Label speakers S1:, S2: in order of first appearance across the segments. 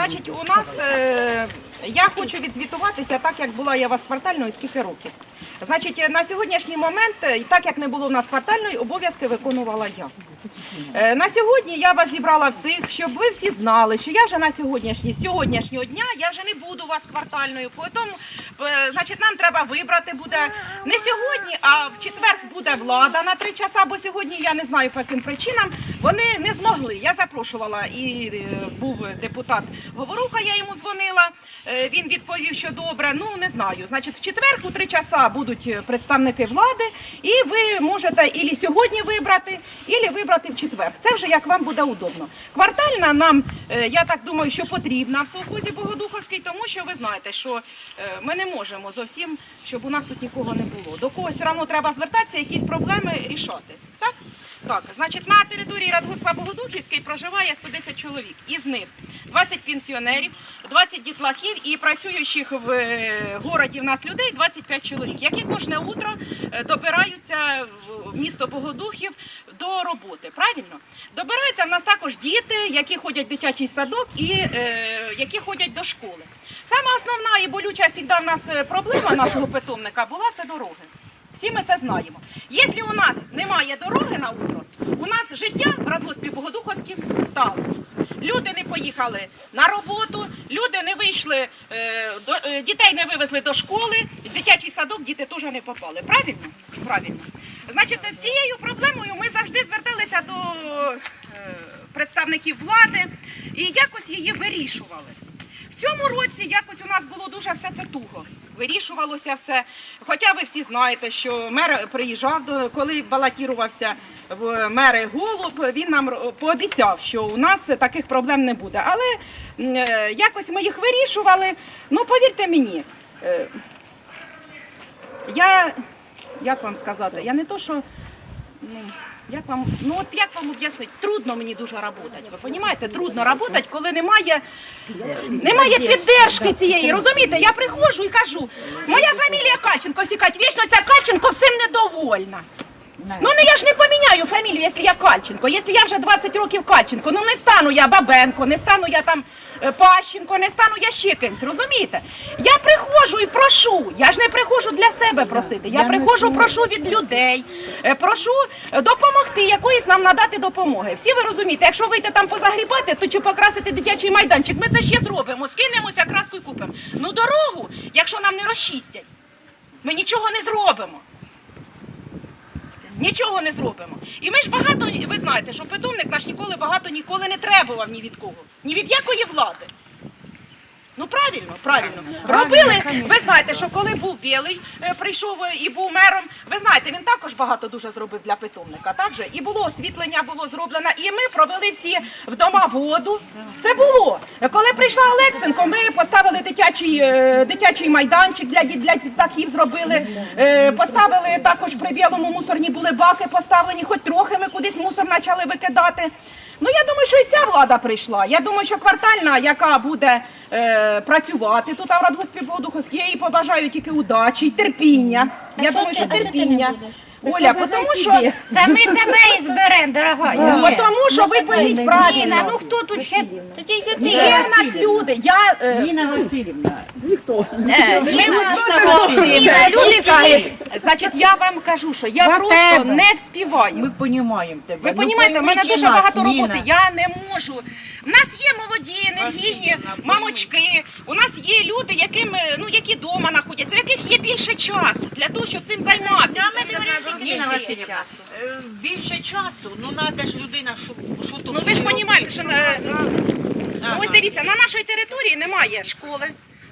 S1: Значить, у нас е, я хочу відзвітуватися так, як була я у вас квартальною скільки років. Значить, е, на сьогоднішній момент, е, і так як не було в нас квартальної, обов'язки виконувала я. Е, На сьогодні я вас зібрала всіх, щоб ви всі знали, що я вже на сьогоднішній сьогоднішнього дня я вже не буду у вас квартальною. Тому, е, значить, нам треба вибрати буде не сьогодні, а в четвер буде влада на три часа, бо сьогодні я не знаю по яким причинам. Вони не змогли. Я запрошувала і е, був депутат Говоруха, я йому дзвонила. Він відповів, що добре. Ну не знаю. Значить, в четвер у три часа будуть представники влади, і ви можете ілі сьогодні вибрати, ілі вибрати в четвер. Це вже як вам буде удобно. Квартальна нам, е, я так думаю, що потрібна в совхозі Богодуховській, тому що ви знаєте, що е, ми не можемо зовсім, щоб у нас тут нікого не було. До когось все одно треба звертатися, якісь проблеми рішати. Так? Так, значить, на території Радгоспа Богодухівський проживає 110 чоловік. Із них 20 пенсіонерів, 20 дітлахів і працюючих в е, городі в нас людей 25 чоловік, які кожне утро е, добираються в місто Богодухів до роботи. Правильно? Добираються в нас також діти, які ходять в дитячий садок і е, які ходять до школи. Саме основна і болюча завжди в нас е, проблема нашого питомника була це дороги. Всі ми це знаємо. Якщо у нас немає дороги на утро, у нас життя в Радгоспі Богодуховським стало. Люди не поїхали на роботу, люди не вийшли, е, е, дітей не вивезли до школи, дитячий садок діти теж не попали. Правильно? Правильно. Значить, з цією проблемою ми завжди зверталися до е, представників влади і якось її вирішували. В цьому році якось у нас було дуже все це туго. Вирішувалося все. Хоча ви всі знаєте, що мер приїжджав, до- коли балотірувався в мери Голуб, він нам пообіцяв, що у нас таких проблем не буде. Але е, якось ми їх вирішували. Ну, повірте мені, е, я, як вам сказати, я не то, що. Як вам, ну от як вам об'яснити, трудно мені дуже працювати. Ви розумієте, трудно працювати, коли немає, немає піддержки цієї. Розумієте, я приходжу і кажу, моя фамілія Кальченко, сікать, вічно ця Кальченко всім недовольна. Ну не я ж не поміняю фамілію, якщо я Кальченко. Якщо я вже 20 років Кальченко, ну не стану я Бабенко, не стану я там е, Пащенко, не стану я ще кимсь, розумієте? Я приходжу і прошу. Я ж не приходжу для себе просити. Я приходжу, прошу від людей, е, прошу е, допомогти, якоїсь нам надати допомоги. Всі ви розумієте, якщо вийти там позагрібати, то чи покрасити дитячий майданчик, ми це ще зробимо. Скинемося, краску і купимо. Ну дорогу, якщо нам не розчистять, ми нічого не зробимо. Нічого не зробимо. І ми ж багато, ви знаєте, що питомник наш ніколи багато ніколи не требував ні від кого, ні від якої влади. Ну правильно, правильно. Робили, ви знаєте, що коли був білий, е, прийшов е, і був мером, ви знаєте, він також багато дуже зробив для питомника. Так же? І було освітлення, було зроблено, і ми провели всі вдома воду. Це було. Е, Коли прийшла Олексенко, ми поставили дитячий, е, дитячий майданчик для, ді- для птахів зробили. Е, Поставили також при білому мусорні були баки поставлені, хоч трохи ми кудись мусор почали викидати. Ну я думаю, що і ця влада прийшла. Я думаю, що квартальна, яка буде е, працювати тут в Радгоспі я їй побажаю тільки удачі й терпіння. я думаю, що терпіння. Оля, тому що,
S2: Та ми тебе і зберемо, дорога.
S1: бо тому що ви поїдь
S2: Ніна, ну хто тут ще? Та тільки ти.
S1: Є в нас люди. Я, е,
S3: Ніна Васильівна.
S2: Е, в нас люди кажуть.
S1: Значить, я вам кажу, що я просто
S2: тебе.
S1: не вспіваю.
S3: Ми розуміємо тебе.
S1: Ви
S3: Ну,
S1: розумієте, в мене дуже багато роботи. Я не можу. У нас є молоді, енергійні мамочки. У нас є люди, яким е, ну які вдома знаходяться, в яких є більше часу для того, щоб цим займатися.
S3: Ніна Васильівна, е, більше часу, ну треба ж людина, що.
S1: Ну ви ж розумієте, що е, ну, ось дивіться, на нашій території немає школи.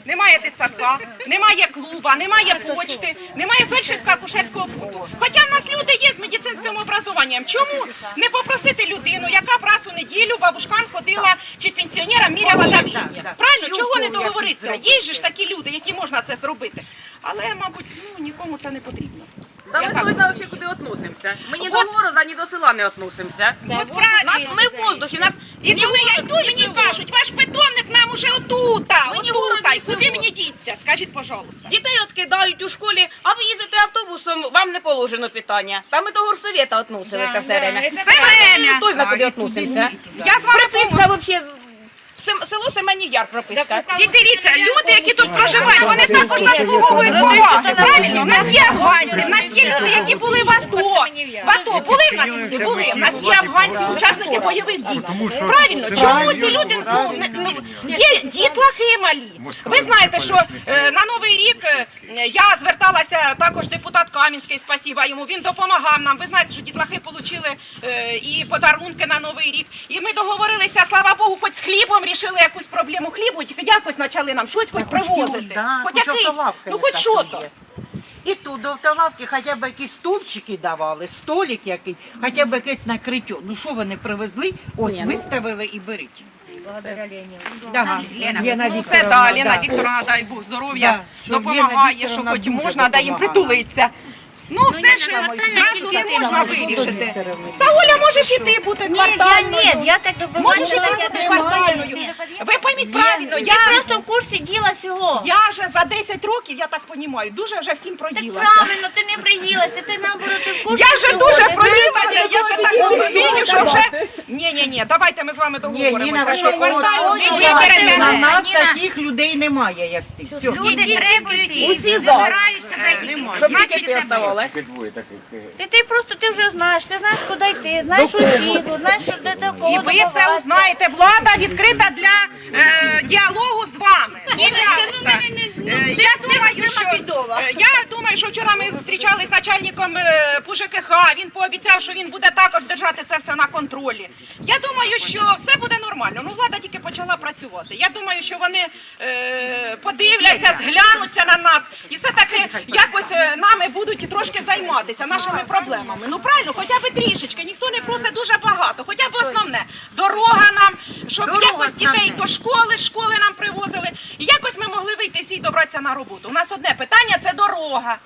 S1: Немає дитсадка, немає клуба, немає почти, немає фельдшерського акушерського пункту. Хоча в нас люди є з медицинським образованням. Чому не попросити людину, яка б раз у неділю бабушкам ходила чи пенсіонерам міряла давлення? Правильно, чого не договоритися? Є ж такі люди, які можна це зробити. Але, мабуть, ну, нікому це не потрібно.
S4: Та ми
S1: так
S4: хто взагалі, куди относимося. Ми ні до города, ні до села не относимося.
S1: От правильно.
S4: Нас, ми в воздухі, нас
S1: І коли я йду, мені кажуть, ваш питомник уже отута,
S4: Ми ні
S1: отута, і куди мені діться? Скажіть, пожалуйста.
S4: дітей відкидають у школі, а ви їздите автобусом, вам не положено питання. Та ми до горсовєта относилися все время.
S1: Все время.
S4: Знає, куди относимося.
S1: Я з вами
S4: Приписка взагалі Сем- село Семенів Яр прописка. І дивіться, люди, які тут проживають, вони також заслуговують поваги. Правильно, у нас є афганці, у нас є люди, які були в АТО. В АТО були в нас люди, були. У нас є афганці, учасники бойових дій. Правильно, чому ці люди ну, не- ну, є дітлахи малі? Ви знаєте, що е, на новий рік е, я зверталася також депутат Кам'янський, спасіба йому. Він допомагав нам. Ви знаєте, що дітлахи отримали і подарунки на новий рік. І ми договорилися, слава Богу, хоч з хлібом рішили якусь проблему хлібу, тільки якось почали нам щось хоч привозити.
S3: да,
S4: Хоч
S3: хоч
S4: якийсь,
S3: автолавки
S4: ну хоч
S3: такі
S4: що то.
S3: є. І тут до автолавки хоча б якісь стульчики давали, столик якийсь, хоча б якесь накриття. Ну що вони привезли? Ось виставили і беріть. Да,
S2: Лена.
S3: Лена
S1: Ну, це
S3: Вікторовна,
S1: да, Лена
S3: да.
S1: Вікторовна, дай Бог здоров'я,
S3: Да, що Лена
S1: допомагає, що
S3: Вікторовна
S1: хоч
S3: дуже
S1: можна, де їм
S3: допомагала.
S1: притулитися. Ну, все ж зразу не можна вирішити. Та Оля, можеш і ти бути квартальною.
S2: Ні, я так
S1: Можеш і ти бути квартальною. Ви пойміть правильно, я,
S2: просто в курсі діла всього.
S1: я вже за 10 років, я так розумію, дуже вже всім проїлася.
S2: Правильно, ти не приїлася, ти наоборот в курсі.
S1: Я вже дуже проїлася, я вже так розумію, що вже... Ні, ні, ні, давайте ми з вами
S3: Ні,
S1: договоримося, що
S3: Васильівна,
S1: ви виберете.
S3: на нас
S2: Ніна.
S3: таких людей немає, як ти. Все.
S2: Люди требують і
S4: Усі за.
S2: забирають тебе.
S4: Значить, ти оставалась.
S2: Ти, ти просто ти вже знаєш, ти знаєш, куди йти, знаєш освіту, знаєш, що де до кого
S1: І ви все
S2: добиватися.
S1: узнаєте. Влада відкрита для е, діалогу з вами. Пожалуйста. Е, я думаю, що е, я думаю, що вчора ми зустрічалися з начальником е, ПУЖКХ. Він пообіцяв, що він буде також держати це все на контролі. Я думаю, що все буде нормально. Ну влада тільки почала працювати. Я думаю, що вони е, подивляться, зглянуться на нас і все таки якось е, нами будуть трошки займатися нашими проблемами. Ну правильно, хоча б трішечки. Ніхто не просить дуже багато, хоча б основне дорога нам, щоб якось дітей до школи, з школи нам привозили. І якось ми могли вийти всі і добратися на роботу. У нас одне питання це дорога.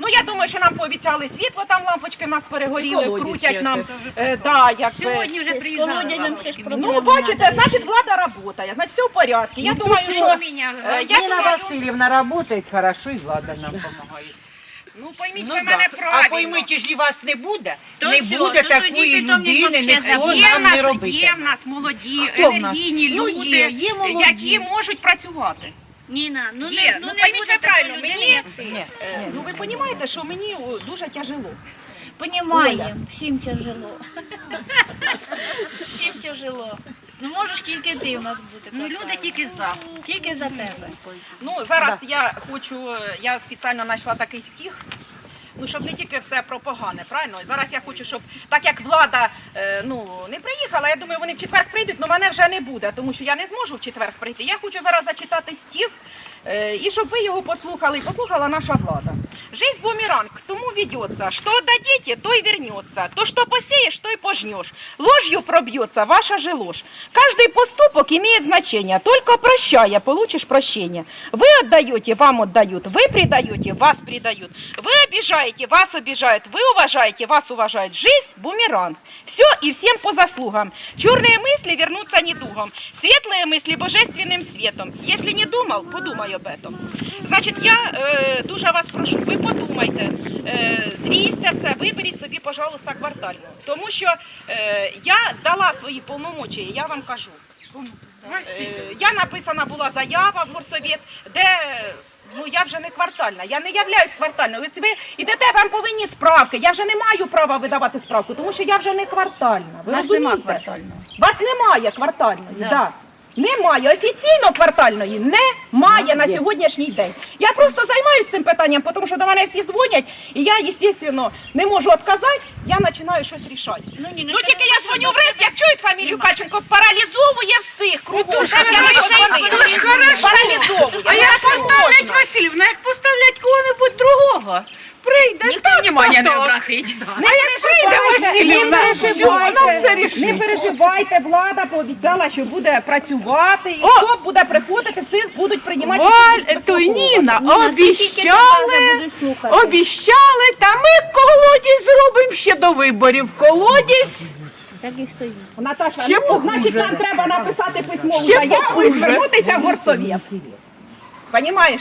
S1: Ну я думаю, що нам пообіцяли світло, там лампочки в нас перегоріли, вкрутять нам. Е, да, якби.
S2: Сьогодні вже приїжджали.
S5: Колодязем ще ж
S1: Ну, бачите, значить влада працює, значить все в порядку. Я думаю, що е, я
S3: Ніна
S1: думаю,
S3: Васильівна працює хорошо і влада нам допомагає.
S1: ну пойміть
S3: Ну,
S1: ви
S3: да.
S1: мене
S3: А
S1: правильно.
S3: поймите ж, вас не буде,
S2: То
S3: не
S2: всьо,
S3: буде
S2: то
S3: такої
S2: тоді
S3: людини,
S2: вообще
S3: ніхто
S1: Є в
S3: нам не
S1: нас, є в нас молоді,
S3: Хто в нас?
S1: енергійні
S3: Ну,
S1: люди,
S3: є, є молоді.
S1: які можуть працювати.
S2: Ніна, ну
S1: Є,
S2: не,
S1: ну,
S2: ну, не
S1: пойміть
S2: буде
S1: ви правильно,
S2: такої
S1: мені-
S2: як ти.
S3: Ні, ні.
S1: Ну ви розумієте, що мені о, дуже тяжело.
S2: Понімаємо, всім тяжело. Всім тяжело. Ну можеш тільки ти в нас бути.
S5: Ну люди тільки за.
S2: Тільки за тебе.
S1: Ну зараз я хочу, е, я спеціально знайшла такий стих. Ну, щоб не тільки все про погане, правильно? Зараз я хочу, щоб так як влада е, ну не приїхала, я думаю, вони в четвер прийдуть, але мене вже не буде, тому що я не зможу в четвер прийти. Я хочу зараз зачитати стіг е, і щоб ви його послухали, і послухала наша влада. Жизнь бумеранг, к ведется, что отдадите, то и вернется. То, что посеешь, то и пожнешь. Ложью пробьется ваша же ложь. Каждый поступок имеет значение. Только прощая, получишь прощение. Вы отдаете, вам отдают. Вы предаете, вас предают. Вы обижаете, вас обижают. Вы уважаете, вас уважают. Жизнь – бумеранг. Все и всем по заслугам. Черные мысли вернутся недугом. Светлые мысли – божественным светом. Если не думал, подумай об этом. Значить, я е, дуже вас прошу, ви подумайте, е, звісьте все, виберіть собі, пожалуйста, квартальну. Тому що е, я здала свої повномочі, я вам кажу. Е, я написана була заява в горсовет, де ну я вже не квартальна, я не являюсь квартальною. Ось ви ідете, вам повинні справки. Я вже не маю права видавати справку, тому що я вже не квартальна. Ви
S5: Нас нема
S1: розумієте?
S5: квартального.
S1: Вас немає квартальної, да. Немає офіційно квартальної, немає на сьогоднішній день. Я просто займаюся цим питанням, тому що до мене всі дзвонять, і я, звісно, не можу відказати, я починаю щось рішати. Ну, ні, ну тільки я дзвоню в РИС, як чують фамілію Каченко, паралізовує всіх кругом. Позвонила. Паралізовує.
S4: А
S1: Ну,
S4: як поставлять. Васильівна, як поставлять кого-небудь другого, прийде, ніхто внимання не обратить.
S1: Не переживайте,
S4: Василівна,
S1: не
S4: все, вона все рішить.
S1: не переживайте, влада пообіцяла, що буде працювати, і
S4: О!
S1: хто буде приходити, всіх будуть приймати.
S4: Валь,
S1: будуть
S4: то. Ніна, обіщали, обіщали, та ми колодязь зробимо ще до виборів. Колодязь
S2: Так і стоїть.
S1: Наташа,
S4: Ще
S1: ну, значить, нам треба написати письмову
S4: Ще
S1: заяву і
S4: похуже.
S1: звернутися в горсовет. Понімаєш?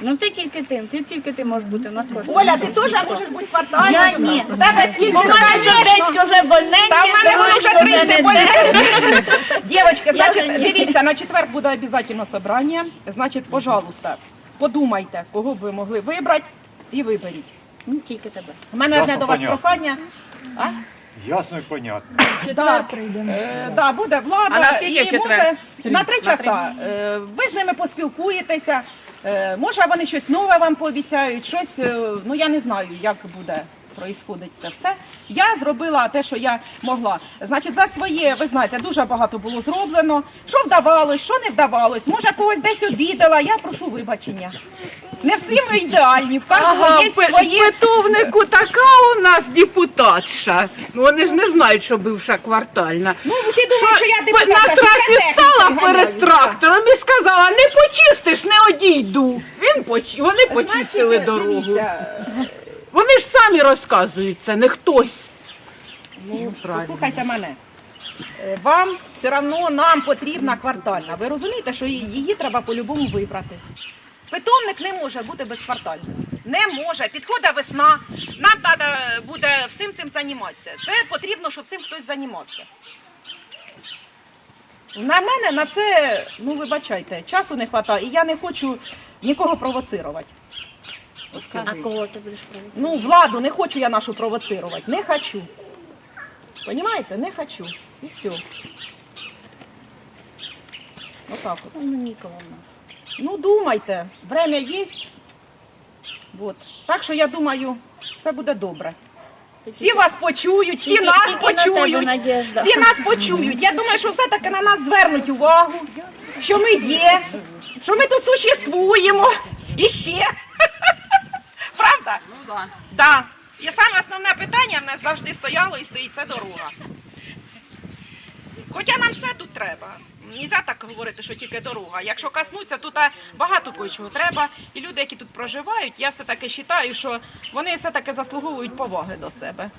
S2: Ну це тільки ти, ти тільки ти можеш бути у нас кожен.
S1: Оля, ти теж можеш бути квартальною?
S2: Я ні.
S1: У тебе скільки?
S2: Сердечко вже больненьке,
S1: Та в мене воно вже трішки
S2: не
S1: болить. Дівчатки, значить, дивіться, на четвер буде обов'язково собрання. Значить, пожалуйста, подумайте, кого б ви могли вибрати і виберіть.
S2: Ну, Тільки тебе.
S1: У мене одне до вас
S5: понятно.
S1: прохання. А?
S5: Ясно і понятно.
S1: Четвер прийдемо. Е, да, буде влада.
S4: А на скільки
S1: і
S4: четвер?
S1: може на три часа. Е, ви з ними поспілкуєтеся. Е, може вони щось нове вам пообіцяють, щось, е, ну я не знаю, як буде проїсходить це все. Я зробила те, що я могла. Значить, за своє, ви знаєте, дуже багато було зроблено. Що вдавалось, що не вдавалось. Може, когось десь обідала. Я прошу вибачення. Не всі ми ідеальні, в кожного
S6: Ага,
S1: є
S6: в
S1: свої.
S6: питовнику така у нас депутатша. Ну, Вони ж не знають, що бивша квартальна.
S1: Ну, всі думають, що я
S6: на
S1: що
S6: трасі
S1: я техніку
S6: стала
S1: ганяю,
S6: перед трактором і сказала, не почистиш, не одійду. Він поч... Вони почистили
S1: Значить,
S6: дорогу.
S1: дивіться,
S6: Вони ж самі розказують це, не хтось.
S1: Ну, послухайте мене. Е, Вам все одно нам потрібна квартальна. Ви розумієте, що її, її треба по-любому вибрати. Питомник не може бути безквартальним. Не може. Підходить весна, нам треба буде всім цим займатися. Це потрібно, щоб цим хтось займався. На мене на це, ну вибачайте, часу не вистачає, і я не хочу нікого провоцирувати.
S2: А кого ти будеш проводити?
S1: Ну, владу не хочу я нашу провоцировать. Не хочу. Понимаете? Не хочу. И все. Вот так вот.
S2: Ну, нікого в нас.
S1: Ну, думайте. Время есть. Вот. Так що я думаю, все буде добре. Всі вас почують, всі нас почують. Всі нас почують. Я думаю, що все-таки на нас звернуть увагу, що ми є, що ми тут существуємо. І ще. Правда? Ну так. Да. І саме основне питання в нас завжди стояло і стоїть це дорога. Хоча нам все тут треба. Нельзя так говорити, що тільки дорога. Якщо коснуться, тут багато кое-чого треба. І люди, які тут проживають, я все-таки вважаю, що вони все-таки заслуговують поваги до себе.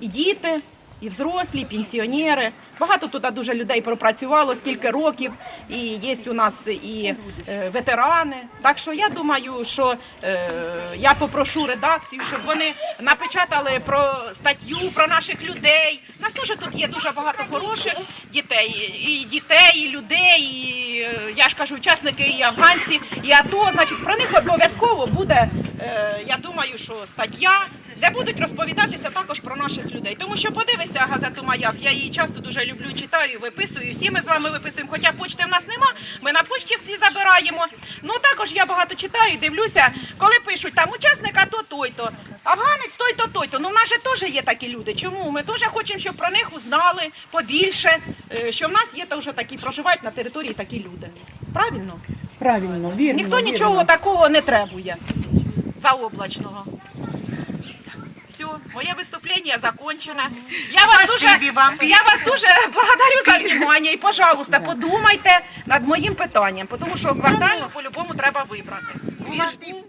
S1: І діти, і взрослі, і пенсіонери. Багато тут дуже людей пропрацювало, скільки років, і є у нас і е, ветерани. Так що я думаю, що е, я попрошу редакцію, щоб вони напечатали про статтю про наших людей. У нас теж тут є дуже багато хороших дітей, і дітей, і людей, і е, я ж кажу, учасники і афганці, і АТО. Значить, про них обов'язково буде, е, я думаю, що стаття, де будуть розповідатися також про наших людей. Тому що подивися газету Маяк, я її часто дуже люблю, читаю, виписую. Всі ми з вами виписуємо. Хоча почти в нас нема, ми на почті всі забираємо. Ну також я багато читаю, дивлюся, коли пишуть там учасник АТО той-то, афганець той-то, той-то. Ну в нас же теж є такі люди. Чому? Ми теж хочемо, щоб про них узнали побільше, е, що в нас є теж такі проживають на території такі люди. Правильно?
S7: Правильно, вірно.
S1: Ніхто нічого такого не требує заоблачного. Моє виступлення закончено. Я вас дуже,
S3: вам.
S1: я вас дуже благодарю за внимание. І, пожалуйста, подумайте над моїм питанням, тому що квартально по-любому треба вибрати.